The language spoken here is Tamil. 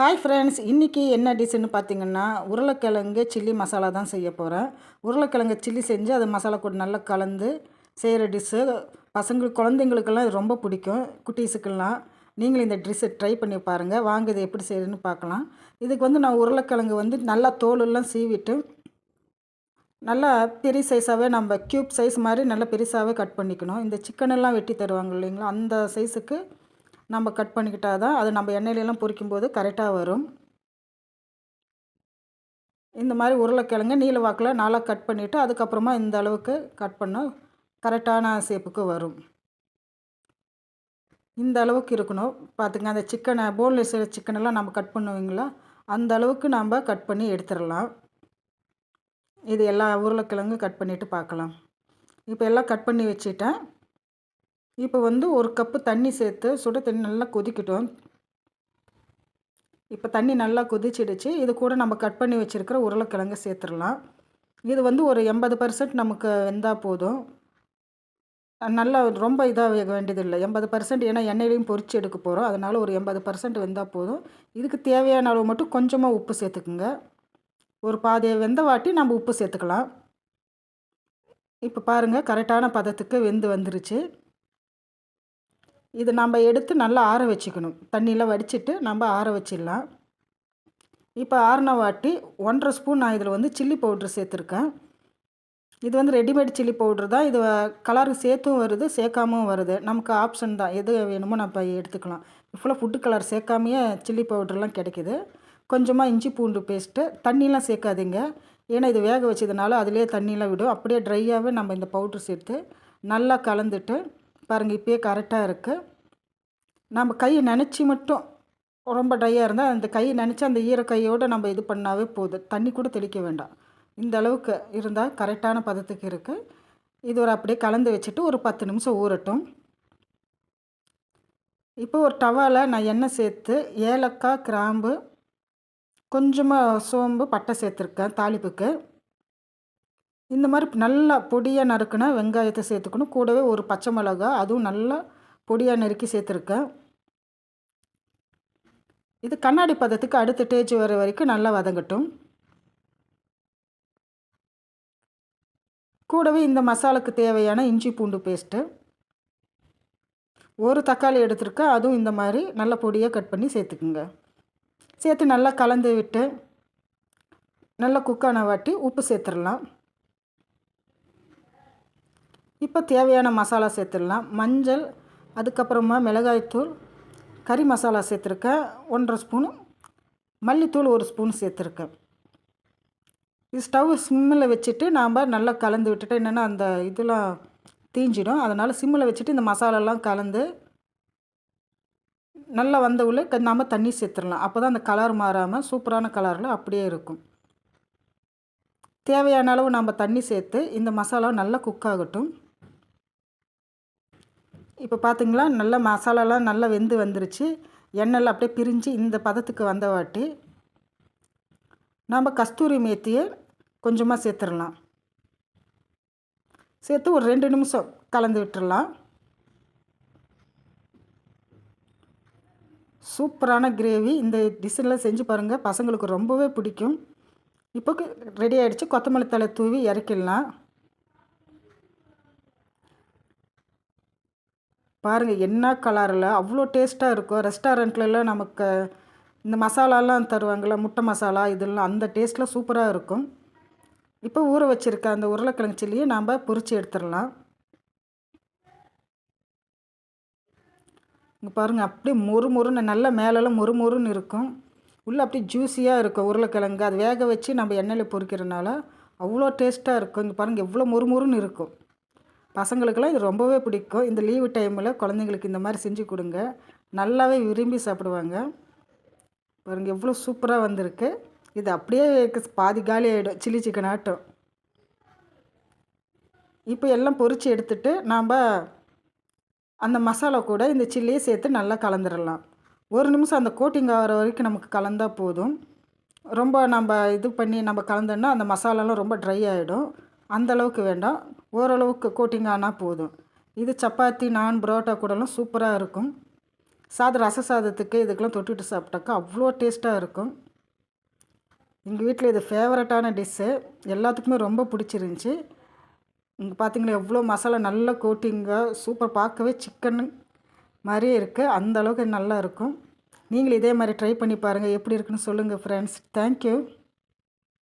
ஹாய் ஃப்ரெண்ட்ஸ் இன்றைக்கி என்ன டிஷ்ஷுன்னு பார்த்தீங்கன்னா உருளைக்கிழங்கு சில்லி மசாலா தான் செய்ய போகிறேன் உருளைக்கிழங்கு சில்லி செஞ்சு அது மசாலா கூட நல்லா கலந்து செய்கிற டிஷ்ஷு பசங்களுக்கு குழந்தைங்களுக்கெல்லாம் இது ரொம்ப பிடிக்கும். குட்டீஸுக்கெல்லாம் நீங்களும் இந்த ட்ரெஸ்ஸை ட்ரை பண்ணி பாருங்கள் வாங்க இது எப்படி செய்யுதுன்னு பார்க்கலாம் இதுக்கு வந்து நான் உருளைக்கிழங்கு வந்து நல்லா தோலெல்லாம் சீவிட்டு நல்லா பெரிய சைஸாகவே நம்ம க்யூப் சைஸ் மாதிரி நல்லா பெருசாகவே கட் பண்ணிக்கணும். இந்த சிக்கனெல்லாம் வெட்டி தருவாங்க இல்லைங்களா அந்த சைஸுக்கு நம்ம கட் பண்ணிக்கிட்டால் தான் அது நம்ம எண்ணெயிலலாம் பொரிக்கும்போது கரெக்டாக வரும். இந்த மாதிரி உருளைக்கிழங்கு நீல வாக்கில் நாளாக கட் பண்ணிவிட்டு அதுக்கப்புறமா இந்த அளவுக்கு கட் பண்ணால் கரெக்டான சேப்புக்கு வரும். இந்த அளவுக்கு இருக்கணும். பார்த்துங்க அந்த சிக்கனை போன்லெஸ் சிக்கனெல்லாம் நம்ம கட் பண்ணுவீங்களா? அந்த அளவுக்கு நம்ம கட் பண்ணி எடுத்துடலாம். இது எல்லா உருளைக்கிழங்கு கட் பண்ணிவிட்டு பார்க்கலாம் இப்போ எல்லாம் கட் பண்ணி வச்சுட்டேன். இப்போ வந்து ஒரு கப்பு தண்ணி சேர்த்து சுட தண்ணி நல்லா கொதிக்கட்டும். இப்போ தண்ணி நல்லா கொதிச்சிடுச்சு. இது கூட நம்ம கட் பண்ணி வச்சுருக்கிற உருளைக்கிழங்கு சேர்த்துடலாம். இது வந்து ஒரு எண்பது பர்சன்ட் நமக்கு வெந்தால் போதும். நல்லா ரொம்ப இதாக வேக வேண்டியதில்லை. எண்பது பர்சன்ட் ஏன்னா எண்ணெயிலையும் பொறிச்சு எடுக்க போகிறோம் அதனால் ஒரு எண்பது பர்சன்ட் வெந்தால் போதும். இதுக்கு தேவையான அளவு மட்டும் கொஞ்சமாக உப்பு சேர்த்துக்குங்க. ஒரு பாதியை வெந்த வாட்டி நம்ம உப்பு சேர்த்துக்கலாம். இப்போ பாருங்கள் கரெக்டான பதத்துக்கு வெந்து வந்துருச்சு. இது நம்ம எடுத்து நல்லா ஆற வச்சுக்கணும். தண்ணியில் வடிச்சிட்டு நம்ம ஆற வச்சிடலாம். இப்போ ஆறின வாட்டி ஒன்றரை ஸ்பூன் நான் இதில் வந்து சில்லி பவுட்ரு சேர்த்துருக்கேன். இது வந்து ரெடிமேட் சில்லி பவுட்ரு தான். இது கலரு சேர்த்தும் வருது சேர்க்காமும் வருது. நமக்கு ஆப்ஷன் தான். எது வேணுமோ நம்ம எடுத்துக்கலாம். ஃபுல்லாக ஃபுட்டு கலர் சேர்க்காமையே சில்லி பவுட்ருலாம் கிடைக்கிது. கொஞ்சமாக இஞ்சி பூண்டு பேஸ்ட்டு. தண்ணிலாம் சேர்க்காதீங்க. ஏன்னா இது வேக வச்சதுனால அதிலே தண்ணியெலாம் விடும். அப்படியே ட்ரையாகவே நம்ம இந்த பவுட்ரு சேர்த்து நல்லா கலந்துட்டு பாருங்கள் இப்போயே கரெக்டாக இருக்குது நம்ம கையை நினச்சி மட்டும் ரொம்ப ட்ரையாக இருந்தால் அந்த கையை நினச்சி அந்த ஈர கையோடு நம்ம இது பண்ணாவே போதும். தண்ணி கூட தெளிக்க வேண்டாம். இந்த அளவுக்கு இருந்தால் கரெக்டான பதத்துக்கு இருக்குது இது ஒரு அப்படியே கலந்து வச்சுட்டு ஒரு பத்து நிமிஷம் ஊறட்டும். இப்போ ஒரு டவாவில் நான் எண்ணெய் சேர்த்து ஏலக்காய் கிராம்பு கொஞ்சமாக சோம்பு பட்டை சேர்த்துருக்கேன் தாளிப்புக்கு. இந்த மாதிரி நல்லா பொடியாக நறுக்குனா வெங்காயத்தை சேர்த்துக்கணும். கூடவே ஒரு பச்சை மிளகா அதுவும் நல்லா பொடியாக நறுக்கி சேர்த்துருக்கேன். இது கண்ணாடி பதத்துக்கு அடுத்த டேஜ் வர வரைக்கும் நல்லா வதங்கட்டும். கூடவே இந்த மசாலாக்கு தேவையான இஞ்சி பூண்டு பேஸ்ட்டு ஒரு தக்காளி எடுத்துருக்கேன். அதுவும் இந்த மாதிரி நல்ல பொடியாக கட் பண்ணி சேர்த்துக்குங்க. சேர்த்து நல்லா கலந்து விட்டு நல்லா குக்கான வாட்டி உப்பு சேர்த்துடலாம். இப்போ தேவையான மசாலா சேர்த்துடலாம். மஞ்சள் அதுக்கப்புறமா மிளகாய்த்தூள் கறி மசாலா சேர்த்துருக்கேன். ஒன்றரை ஸ்பூனு. மல்லித்தூள் ஒரு ஸ்பூன் சேர்த்துருக்கேன். இது ஸ்டவ் சிம்மில் வச்சுட்டு நாம் நல்லா கலந்து விட்டுட்டு என்னென்னா அந்த இதெல்லாம் தீஞ்சிடும். அதனால் சிம்மில் வச்சுட்டு இந்த மசாலாலாம் கலந்து நல்லா வந்த உள்ளே நாம் தண்ணி சேர்த்துடலாம். அப்போ தான் அந்த கலர் மாறாமல் சூப்பரான கலரில் அப்படியே இருக்கும். தேவையான அளவு நம்ம தண்ணி சேர்த்து இந்த மசாலா நல்லா குக் ஆகட்டும். இப்போ பார்த்திங்களா நல்லா மசாலாலாம் நல்லா வெந்து வந்துருச்சு. எண்ணெயில் அப்படியே பிரிஞ்சு இந்த பதத்துக்கு வந்த வாட்டி கஸ்தூரி மேத்தியை கொஞ்சமாக சேர்த்துடலாம். சேர்த்து ஒரு ரெண்டு நிமிஷம் கலந்து விட்டுடலாம். சூப்பரான கிரேவி. இந்த டிஷ்ஷில் செஞ்சு பாருங்கள் பசங்களுக்கு ரொம்பவே பிடிக்கும். இப்போ ரெடி ஆகிடுச்சு கொத்தமல்லி தலை தூவி இறக்கிடலாம். பாருங்கள் என்ன கலரில் அவ்வளோ டேஸ்ட்டாக இருக்கும். ரெஸ்டாரண்ட்லலாம் நமக்கு இந்த மசாலாலாம் தருவாங்கள்ல முட்டை மசாலா இதெல்லாம் அந்த டேஸ்ட்டில் சூப்பராக இருக்கும். இப்போ ஊற வச்சுருக்க அந்த உருளைக்கிழங்கு சில்லியை நாம் பொறிச்சு எடுத்துடலாம். இங்கே பாருங்கள் அப்படியே மொறு மொறுன்னு நல்லா மேலெல்லாம் மொறு மொறுன்னு இருக்கும். உள்ளே அப்படியே ஜூஸியாக இருக்கும் உருளைக்கிழங்கு. அது வேக வச்சு நம்ம எண்ணெயில் பொறிக்கிறனால அவ்வளோ டேஸ்ட்டாக இருக்கும். இங்கே பாருங்கள் எவ்வளோ மொறு மொறுன்னு இருக்கும். பசங்களுக்கெல்லாம் இது ரொம்பவே பிடிக்கும். இந்த லீவு டைமில் குழந்தைங்களுக்கு இந்த மாதிரி செஞ்சு கொடுங்க. நல்லாவே விரும்பி சாப்பிடுவாங்க. பாருங்கள் எவ்வளோ சூப்பராக வந்திருக்கு. இது அப்படியே பாதி காலி ஆகிடும் சில்லி சிக்கன் ஆட்டம். இப்போ எல்லாம் பொறிச்சு எடுத்துட்டு நாம் அந்த மசாலா கூட இந்த சில்லியை சேர்த்து நல்லா கலந்துடலாம் ஒரு நிமிஷம் அந்த கோட்டிங் ஆகிற வரைக்கும் நமக்கு கலந்தால் போதும். ரொம்ப நம்ம இது பண்ணி நம்ம கலந்தோன்னா அந்த மசாலாலாம் ரொம்ப ட்ரை ஆகிடும் அந்தளவுக்கு வேண்டாம். ஓரளவுக்கு கோட்டிங் ஆனால் போதும். இது சப்பாத்தி நான் புரோட்டா கூடலாம் சூப்பராக இருக்கும். சாதம் ரச சாதத்துக்கு இதுக்கெல்லாம் தொட்டுட்டு சாப்பிட்டாக்கா அவ்வளோ டேஸ்ட்டாக இருக்கும். எங்கள் வீட்டில் இது ஃபேவரட்டான டிஷ்ஷு எல்லாத்துக்குமே ரொம்ப பிடிச்சிருந்துச்சி. இங்கே பார்த்தீங்களா எவ்வளோ மசாலா நல்லா கோட்டிங்காக சூப்பர் பார்க்கவே சிக்கன் மாதிரியே இருக்குது அந்த அளவுக்கு நல்லா இருக்கும். நீங்களும் இதே மாதிரி ட்ரை பண்ணி பாருங்கள் எப்படி இருக்குன்னு சொல்லுங்கள் ஃப்ரெண்ட்ஸ் தேங்க்யூ